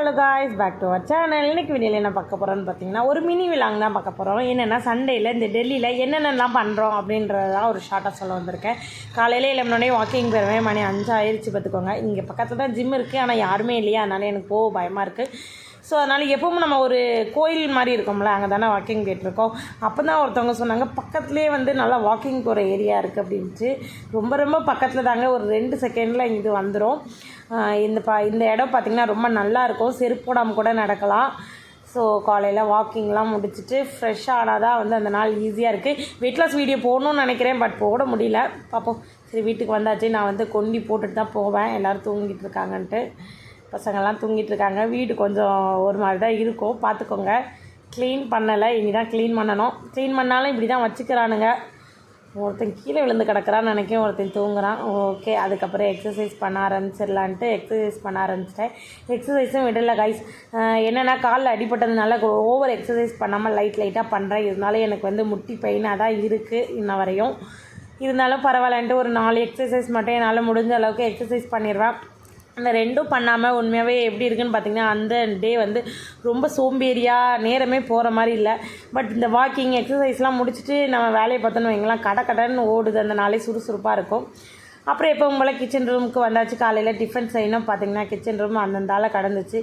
Hello guys back to our channel இன்னைக்கு வீடியோவில் என்ன பார்க்க போகிறோன்னு பார்த்தீங்கன்னா ஒரு மினி விலாங் தான் பார்க்க போகிறோம் என்னென்னா சண்டேயில் இந்த டெல்லியில் என்னென்னலாம் பண்ணுறோம் அப்படின்றதான் ஒரு ஷார்ட்டாக சொல்ல வந்திருக்கேன். காலையில் எழுப்பினோடனே வாக்கிங் போயிடுவேன் மணி அஞ்சு ஆயிடுச்சு பார்த்துக்கோங்க. இங்கே பக்கத்தில் தான் ஜிம் இருக்குது ஆனால் யாருமே இல்லையா. அதனால எனக்கு போக பயமாக இருக்குது ஸோ அதனால் எப்பவும் நம்ம ஒரு கோயில் மாதிரி இருக்கோம்ல அங்கே தானே வாக்கிங் போயிட்டுருக்கோம். அப்போ தான் ஒருத்தவங்க சொன்னாங்க பக்கத்துலேயே வந்து நல்லா வாக்கிங் போகிற ஏரியா இருக்குது அப்படின்ட்டு ரொம்ப ரொம்ப பக்கத்தில் தாங்க ஒரு ரெண்டு செகண்டில் இது வந்துடும் இந்த பா இந்த இடம் பார்த்திங்கன்னா ரொம்ப நல்லாயிருக்கும் செருப்போடாமல் செருப்பு கூட நடக்கலாம். ஸோ காலையில் வாக்கிங்லாம் முடிச்சுட்டு ஃப்ரெஷ்ஷாக ஆனால் தான் வந்து அந்த நாள் ஈஸியாக இருக்குது வெயிட் லாஸ் வீடியோ போடணும்னு நினைக்கிறேன் பட் போட முடியல. பார்ப்போம் சரி வீட்டுக்கு வந்தாச்சு. நான் வந்து கொண்டி போட்டுட்டு தான் போவேன். எல்லோரும் தூங்கிட்டு இருக்காங்கன்ட்டு. பசங்கள்லாம் தூங்கிட்டு இருக்காங்க வீடு கொஞ்சம் ஒரு மாதிரி தான் இருக்கும். பார்த்துக்கோங்க. க்ளீன் பண்ணலை. இனி தான் க்ளீன் பண்ணணும். க்ளீன் பண்ணாலும் இப்படி தான் வச்சுக்கிறானுங்க. ஒருத்தன் கீழே விழுந்து கிடக்கிறான்னு நினைக்கிறேன். ஒருத்தன் தூங்குறான். ஓகே அதுக்கப்புறம் எக்ஸசைஸ் பண்ண ஆரம்பிச்சிடலான்ட்டு எக்ஸசைஸ் பண்ண ஆரம்பிச்சிட்டேன். எக்ஸசைஸும் விடலை கைஸ் என்னென்னா காலில் அடிபட்டதுனால ஓவர் எக்ஸசைஸ் பண்ணாமல் லைட் லைட்டாக பண்ணுறேன் இருந்தாலும் எனக்கு வந்து முட்டி பெயினாக தான் இருக்குது இன்ன வரையும். இருந்தாலும் பரவாயில்லன்ட்டு ஒரு நாலு எக்ஸசைஸ் மட்டும் என்னால் முடிஞ்ச அளவுக்கு எக்ஸசைஸ் பண்ணிடுவேன். அந்த ரெண்டும் பண்ணாமல் உண்மையாகவே எப்படி இருக்குன்னு பார்த்தீங்கன்னா அந்த டே வந்து ரொம்ப சோம்பேறியாக நேரமே போகிற மாதிரி இல்லை. பட் இந்த வாக்கிங் எக்ஸசைஸ்லாம் முடிச்சுட்டு நம்ம வேலையை பார்த்தோன்னு வைங்களேன் கடை கடைன்னு ஓடுது அந்த நாளே சுறுசுறுப்பாக இருக்கும். அப்புறம் எப்போ உங்களை கிச்சன் ரூமுக்கு வந்தாச்சு. காலையில் டிஃபன் செய்யணும் பார்த்தீங்கன்னா கிச்சன் ரூம் அந்தந்தால கடந்துச்சு.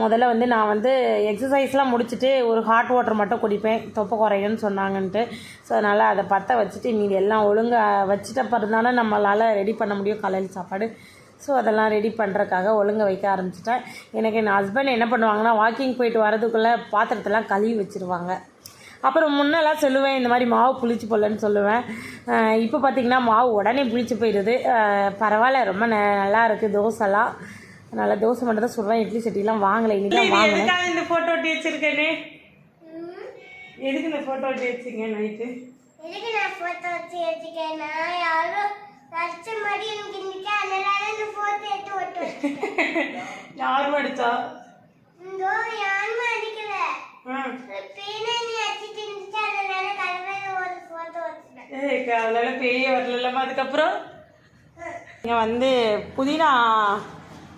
முதல்ல வந்து நான் வந்து எக்ஸசைஸ்லாம் முடிச்சுட்டு ஒரு ஹாட் வாட்டர் மட்டும் குடிப்பேன். தொப்பை குறையும்னு சொன்னாங்கன்ட்டு. ஸோ அதனால் அதை பற்ற வச்சுட்டு மீதி எல்லாம் ஒழுங்காக வச்சுட்ட தானே நம்மளால் ரெடி பண்ண முடியும் காலையில் சாப்பாடு. ஸோ அதெல்லாம் ரெடி பண்ணுறக்காக ஒழுங்க வைக்க ஆரம்பிச்சிட்டேன். எனக்கு என் ஹஸ்பண்ட் என்ன பண்ணுவாங்கன்னா வாக்கிங் போயிட்டு வரதுக்குள்ளே பாத்திரத்தெல்லாம் கழுவி வச்சுருவாங்க. அப்புறம் முன்னெல்லாம் சொல்லுவேன் இந்த மாதிரி மாவு புளிச்சு போடலன்னு சொல்லுவேன். இப்போ பார்த்திங்கன்னா மாவு உடனே புளிச்சு போயிடுது பரவாயில்ல ரொம்ப நல்லா இருக்குது தோசைலாம். அதனால் தோசை மட்டும் தான் சொல்கிறேன் இட்லி சட்டிலாம் வாங்கலை இன்றைக்கி தான் வாங்கினேன் இந்த ஃபோட்டோ ஒட்டி வச்சுருக்கேனே? எதுக்கு இந்த ஃபோட்டோ ஒட்டி வச்சுங்க நைட்டு எதுக்கு நான் போட்டோ வச்சு வச்சுக்கேன்னா யாரும் யாரும் அடிச்சா? அதனால பேயே வரலம்மா அதுக்கப்புறம்? இங்கே வந்து புதினா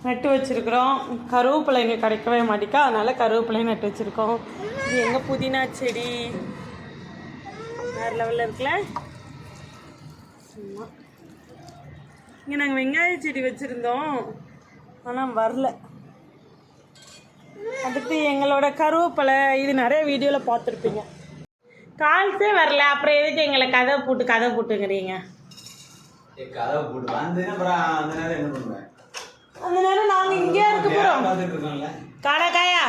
நட்டு வச்சுருக்குறோம். கருவேப்பிலை இங்கே கிடைக்கவே மாட்டேக்கா அதனால கருவேப்பிலை நட்டு வச்சுருக்கோம். இது எங்கள் புதினா செடி? வேறு லெவலில் இருக்குல்ல? சும்மா. இங்கே நாங்கள் வெங்காய செடி வச்சுருந்தோம். ஆனால் வரல. அடுத்து எங்களோட கருவேப்பிலை இது நிறைய வீடியோவில் பார்த்துருப்பீங்க. கால்ஸே வரல. அப்புறம் எதுக்கு எங்களை கதை போட்டு கதை போட்டுங்கிறீங்க? போட்டு. அப்புறம் அந்த நேரம் என்ன பண்ணுவேன்? அந்த நேரம் நாங்கள் இங்கே இருக்க போகிறோம் காணக்காயா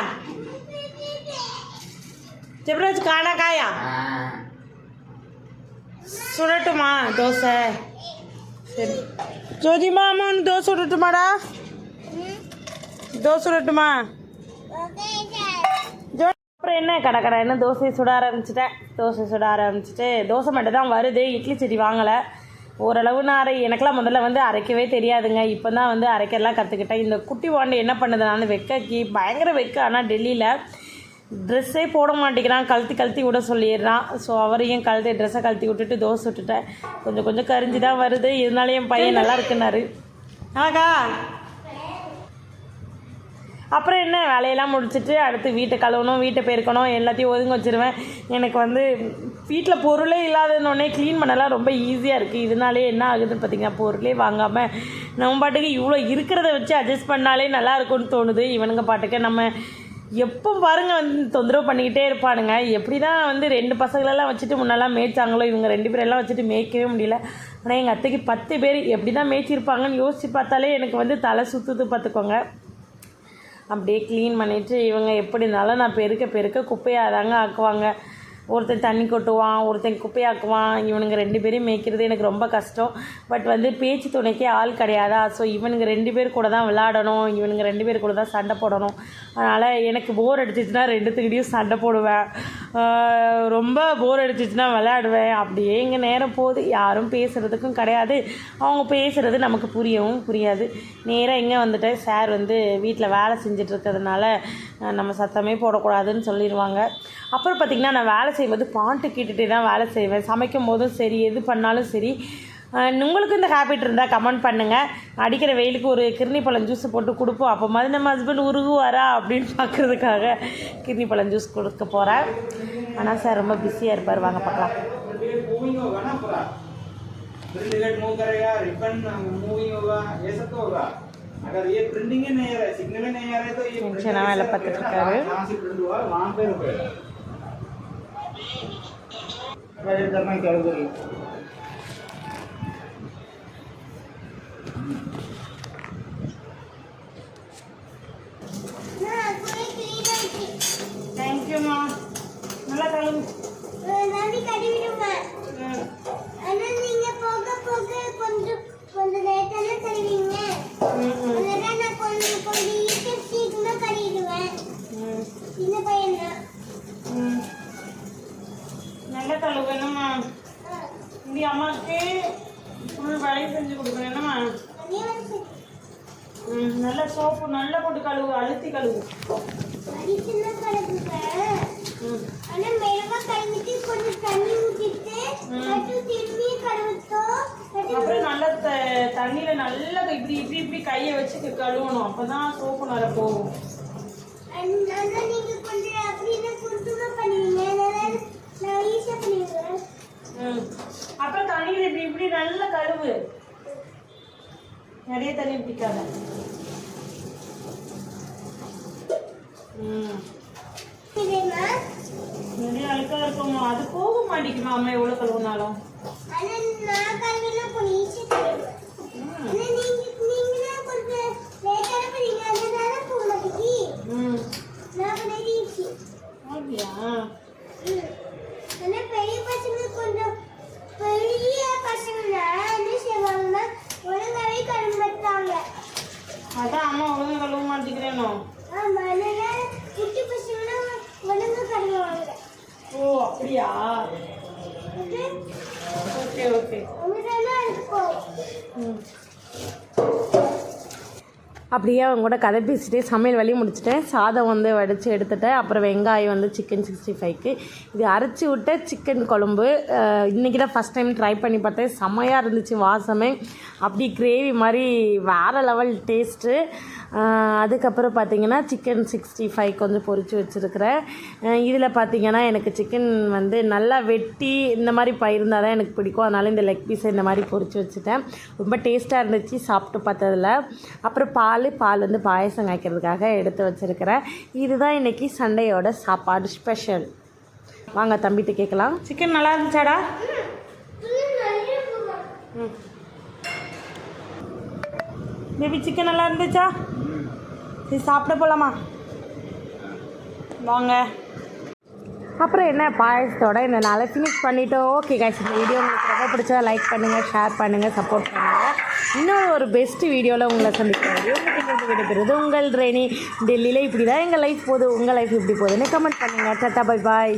ஜெப்ராஜ் காணக்காயா சுடட்டுமா? தோசை. சரி. ஜோதிமா அம்மா தோசை விட்டுட்டுமாடா தோசை விட்டுமா ஜோ அப்புறம் என்ன கடை கடை? என்ன தோசையை சுட ஆரம்பிச்சிட்டேன். தோசை சுட ஆரம்பிச்சிட்டு தோசை மட்டும் தான் வருது. இட்லி செடி வாங்கலை. ஓரளவு நான் அரை எனக்கெல்லாம் முதல்ல வந்து அரைக்கவே தெரியாதுங்க. இப்போ தான் வந்து அரைக்கலாம் கற்றுக்கிட்டேன் இந்த குட்டி வாண்டு என்ன பண்ணுது? நான் வெக்கக்கி பயங்கர வெக்க. ஆனால் டெல்லியில் ட்ரெஸ்ஸே போட மாட்டேங்கிறான். கழுத்தி கழுத்தி விட சொல்லிடுறான். ஸோ அவரையும் கழுத்து ட்ரெஸ்ஸை கழுத்தி விட்டுட்டு தோசை விட்டுட்டேன் கொஞ்சம் கொஞ்சம் கரிஞ்சு தான் வருது. இருந்தாலும் என் பையன் நல்லா இருக்குனாரு ஆகா அப்புறம் என்ன? வேலையெல்லாம் முடிச்சுட்டு அடுத்து வீட்டை கழுவணும் வீட்டை பெருக்கணும் எல்லாத்தையும் ஒதுங்க வச்சிருவேன். எனக்கு வந்து வீட்டில் பொருளே இல்லாதனோடனே க்ளீன் பண்ணலாம் ரொம்ப ஈஸியாக இருக்குது இதனாலே என்ன ஆகுதுன்னு பார்த்தீங்கன்னா பொருளே வாங்காமல் நம்ம பாட்டுக்கு இவ்வளோ இருக்கிறத வச்சு அட்ஜஸ்ட் பண்ணாலே நல்லா இருக்கும்னு தோணுது. இவனுங்க பாட்டுக்கு நம்ம எப்போ பாருங்கள் வந்து தொந்தரவு பண்ணிக்கிட்டே இருப்பானுங்க. எப்படி தான் வந்து ரெண்டு பசங்களெல்லாம் வச்சுட்டு முன்னெல்லாம் மேய்ச்சாங்களோ இவங்க ரெண்டு பேரெல்லாம் வச்சுட்டு மேய்க்கவே முடியல. ஆனால் எங்கள் அத்தைக்கு பத்து பேர் எப்படி தான் மேய்ச்சிருப்பாங்கன்னு யோசித்து பார்த்தாலே எனக்கு வந்து தலை சுற்றுது பார்த்துக்கோங்க. அப்படியே க்ளீன் பண்ணிவிட்டு இவங்க எப்படி இருந்தாலும் நான் பெருக்க பெருக்க குப்பையாக தாங்க ஆக்குவாங்க. ஒருத்தன் தண்ணி கொட்டுவான் ஒருத்தன் குப்பையாக்குவான். இவனுங்க ரெண்டு பேரையும் மேய்க்கிறது எனக்கு ரொம்ப கஷ்டம். பட் வந்து பேச்சு துணைக்கே ஆள் கிடையாதா? ஸோ இவனுங்க ரெண்டு பேர் கூட தான் விளாடணும் இவனுங்க ரெண்டு பேர் கூட தான் சண்டை போடணும். அதனால் எனக்கு போர் அடிச்சிச்சுன்னா ரெண்டுத்துக்கிட்டையும் சண்டை போடுவேன். ரொம்ப போர் அடிச்சிச்சுன்னா விளையாடுவேன். அப்படியே இங்கே நேரம் போகுது. யாரும் பேசுகிறதுக்கும் கிடையாது. அவங்க பேசுகிறது நமக்கு புரியவும் புரியாது. நேராக இங்கே வந்துட்டு சார் வந்து வீட்டில் வேலை செஞ்சுட்டு இருக்கிறதுனால நம்ம சத்தமே போடக்கூடாதுன்னு சொல்லிடுவாங்க. அப்புறம் பார்த்திங்கன்னா நான் வேலை செய்யும்போது பாட்டு கேட்டுகிட்டே தான் வேலை செய்வேன். சமைக்கும் போதும் சரி எது பண்ணாலும் சரி உங்களுக்கு இந்த ஹேபிட் இருந்தால் கமெண்ட் பண்ணுங்கள் அடிக்கிற வெயிலுக்கு ஒரு கிர்னி பழம் ஜூஸ் போட்டு கொடுப்போம் அப்போ மாதிரி நம்ம ஹஸ்பண்ட் உருகுவாரா அப்படின்னு பார்க்குறதுக்காக கிர்னி பழம் ஜூஸ் கொடுக்க போகிறேன் ஆனால் சார் ரொம்ப பிஸியாக இருப்பார் வாங்க பார்க்கலாம் मूविंग होगा ना पूरा प्रिंट हेड मूव करेगा रिबन मूविंग होगा ये सब तो होगा अगर ये प्रिंटिंग ही नहीं आ रहा है सिग्नल ही नहीं आ रहा है तो ये टेंशन printing वाला से पत्र रुकेगा, कर। जहाँ से प्रिंट हुआ वहाँ पे रुकेगा प्रोजेक्ट करना चालू Thank you. சோப்பு நல்லா போட்டு கழுவு அழுத்தி கழுவு. அப்புறம் நல்லா தண்ணியில் நல்லா இப்படி இப்படி இப்படி கையை வச்சு கழுவணும். அப்போ தான் சோப்பு நல்லா போகும். அப்புறம் தண்ணியில் இப்படி இப்படி நல்லா கழுவு. நிறைய தண்ணி பிடிக்காத நிறைய அழுக்காக இருக்குமா அது போக மாட்டேங்குமா அம்மா எவ்வளோ கழுவுனாலும். அதான் அம்மா ஒழுங்கு கழுவ மாட்டேங்கிறேனோ? ஆமா அதனால குட்டி பசங்கன்னா ஒழுங்கா கழுவுவாங்க ஓ அப்படியா ஓகே ஓகே ஓகே உங்களால இருக்கும் அப்படியே அவங்க கூட கதை பேசிட்டு சமையல் வழி முடிச்சிட்டேன். சாதம் வந்து வடித்து எடுத்துட்டேன். அப்புறம் வெங்காயம் வந்து சிக்கன் சிக்ஸ்டி ஃபைவ்க்கு இது அரைச்சி விட்ட சிக்கன் குழம்பு. இன்றைக்கி தான் ஃபஸ்ட் டைம் ட்ரை பண்ணி பார்த்தேன். செம்மையாக இருந்துச்சு வாசமே. அப்படி கிரேவி மாதிரி வேறு லெவல் டேஸ்ட்டு அதுக்கப்புறம் பார்த்தீங்கன்னா சிக்கன் சிக்ஸ்டி ஃபைவ் கொஞ்சம் பொரிச்சு வச்சுருக்கிறேன். இதில் பார்த்தீங்கன்னா எனக்கு சிக்கன் வந்து நல்லா வெட்டி இந்த மாதிரி பயிருந்தால் தான் எனக்கு பிடிக்கும். அதனால் இந்த லெக் பீஸை இந்த மாதிரி பொரிச்சு வச்சுட்டேன். ரொம்ப டேஸ்ட்டாக இருந்துச்சு சாப்பிட்டு பார்த்ததில். அப்புறம் பால் பால் வந்து பாயசம் காய்க்கிறதுக்காக எடுத்து வச்சுருக்கிறேன் இதுதான் இன்றைக்கி சண்டையோட சாப்பாடு ஸ்பெஷல். வாங்க தம்பிட்டு கேட்கலாம். சிக்கன் நல்லா இருந்துச்சாடா? ம். பேபி சிக்கன் நல்லா இருந்துச்சா? சரி சாப்பிட போகலாமா வாங்க. அப்புறம் என்ன பாயசத்தோட இந்த நாளை ஃபினிஷ் பண்ணிவிட்டோம் ஓகே காய்ச்சி இந்த வீடியோ உங்களுக்கு ரொம்ப பிடிச்சா லைக் பண்ணுங்கள் ஷேர் பண்ணுங்கள் சப்போர்ட் பண்ணுங்கள் இன்னும் ஒரு பெஸ்ட் வீடியோவில் உங்களை சந்திக்கிறேன் உங்களுக்கு விடைபெறுது உங்கள் ரெனி டெல்லியில் இப்படி தான் எங்கள் லைஃப் போகுது உங்கள் லைஃப் இப்படி போகுதுன்னு கமெண்ட் பண்ணுங்கள் டட்டா பை பாய்